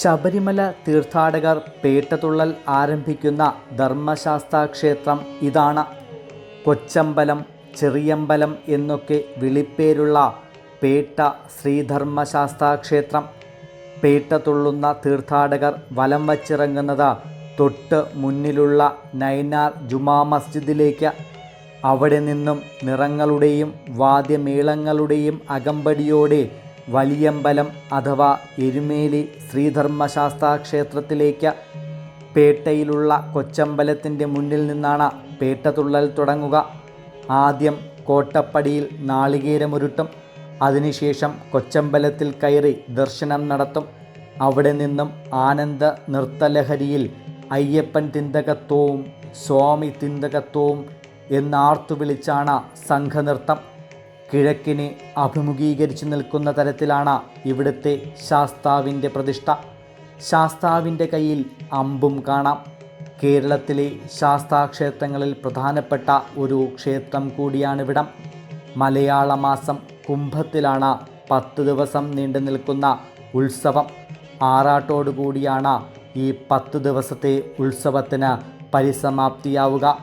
ശബരിമല തീർത്ഥാടകർ പേട്ടതുള്ളൽ ആരംഭിക്കുന്ന ധർമ്മശാസ്ത്ര ക്ഷേത്രം ഇതാണ്. കൊച്ചമ്പലം ചെറിയമ്പലം എന്നൊക്കെ വിളിപ്പേരുള്ള പേട്ട ശ്രീധർമ്മശാസ്ത്ര ക്ഷേത്രം. പേട്ടതുള്ളുന്ന തീർത്ഥാടകർ വലം വച്ചിറങ്ങുന്നത് തൊട്ട് മുന്നിലുള്ള നൈനാർ ജുമാ മസ്ജിദിലേക്ക്. അവിടെ നിന്നും നിറങ്ങളുടെയും വാദ്യമേളങ്ങളുടെയും അകമ്പടിയോടെ വലിയമ്പലം അഥവാ എരുമേലി ശ്രീധർമ്മശാസ്താ ക്ഷേത്രത്തിലേക്ക് പേട്ടയിലുള്ള കൊച്ചമ്പലത്തിന്റെ മുന്നിൽ നിന്നാണ് പേട്ടതുള്ളൽ തുടങ്ങുക. ആദ്യം കോട്ടപ്പടിയിൽ നാളികേരമുരുട്ടും അതിനുശേഷം കൊച്ചമ്പലത്തിൽ കയറി ദർശനം നടത്തും. അവിടെ നിന്നും ആനന്ദ നൃത്തലഹരിയിൽ അയ്യപ്പൻ തിന്തകത്വവും സ്വാമി തിന്തകത്വവും എന്നാർത്തു വിളിച്ചാണ് സംഘനൃത്തം. കിഴക്കിനെ അഭിമുഖീകരിച്ചു നിൽക്കുന്ന തരത്തിലാണ് ഇവിടുത്തെ ശാസ്താവിന്റെ പ്രതിഷ്ഠ. ശാസ്താവിന്റെ കയ്യിൽ അമ്പും കാണാം. കേരളത്തിലെ ശാസ്താക്ഷേത്രങ്ങളിൽ പ്രധാനപ്പെട്ട ഒരു ക്ഷേത്രം കൂടിയാണിവിടം. മലയാള മാസം കുംഭത്തിലാണ് പത്ത് ദിവസം നീണ്ടു നിൽക്കുന്ന ഉത്സവം. ആറാട്ടോടുകൂടിയാണ് ഈ പത്ത് ദിവസത്തെ ഉത്സവത്തിന് പരിസമാപ്തിയാവുക.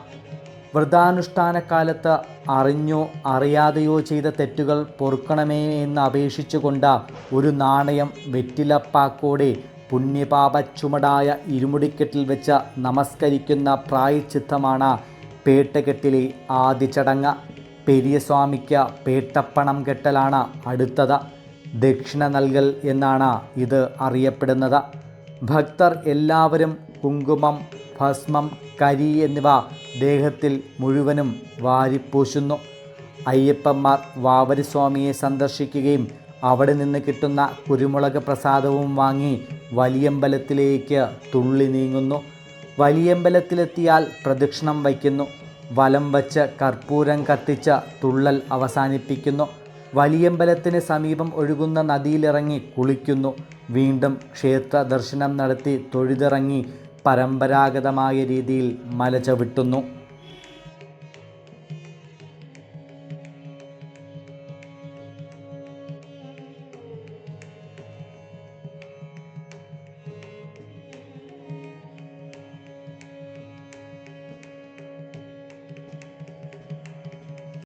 വ്രതാനുഷ്ഠാന കാലത്ത് അറിഞ്ഞോ അറിയാതെയോ ചെയ്ത തെറ്റുകൾ പൊറുക്കണമേ എന്ന് അപേക്ഷിച്ചുകൊണ്ട് ഒരു നാണയം വെറ്റിലപ്പാക്കോടെ പുണ്യപാപ ചുമടായ ഇരുമുടിക്കെട്ടിൽ വെച്ച് നമസ്കരിക്കുന്ന പ്രായച്ചിത്തമാണ് പേട്ടകെട്ടിലെ ആദ്യ ചടങ്ങ് പെരിയസ്വാമിക്ക് പേട്ടപ്പണം കെട്ടലാണ് അടുത്തത്. ദക്ഷിണ നൽകൽ എന്നാണ് ഇത് അറിയപ്പെടുന്നത്. ഭക്തർ എല്ലാവരും കുങ്കുമം ഭസ്മം കരി എന്നിവ ദേഹത്തിൽ മുഴുവനും വാരിപ്പൂശുന്നു. അയ്യപ്പന്മാർ വാവരിസ്വാമിയെ സന്ദർശിക്കുകയും അവിടെ നിന്ന് കിട്ടുന്ന കുരുമുളക് പ്രസാദവും വാങ്ങി വലിയമ്പലത്തിലേക്ക് തുള്ളി നീങ്ങുന്നു. വലിയമ്പലത്തിലെത്തിയാൽ പ്രദക്ഷിണം വയ്ക്കുന്നു. വലം വച്ച് കർപ്പൂരം കത്തിച്ച് തുള്ളൽ അവസാനിപ്പിക്കുന്നു. വലിയമ്പലത്തിന് സമീപം ഒഴുകുന്ന നദിയിലിറങ്ങി കുളിക്കുന്നു. വീണ്ടും ക്ഷേത്ര ദർശനം നടത്തി തൊഴുതിറങ്ങി പരമ്പരാഗതമായ രീതിയിൽ മല ചവിട്ടുന്നു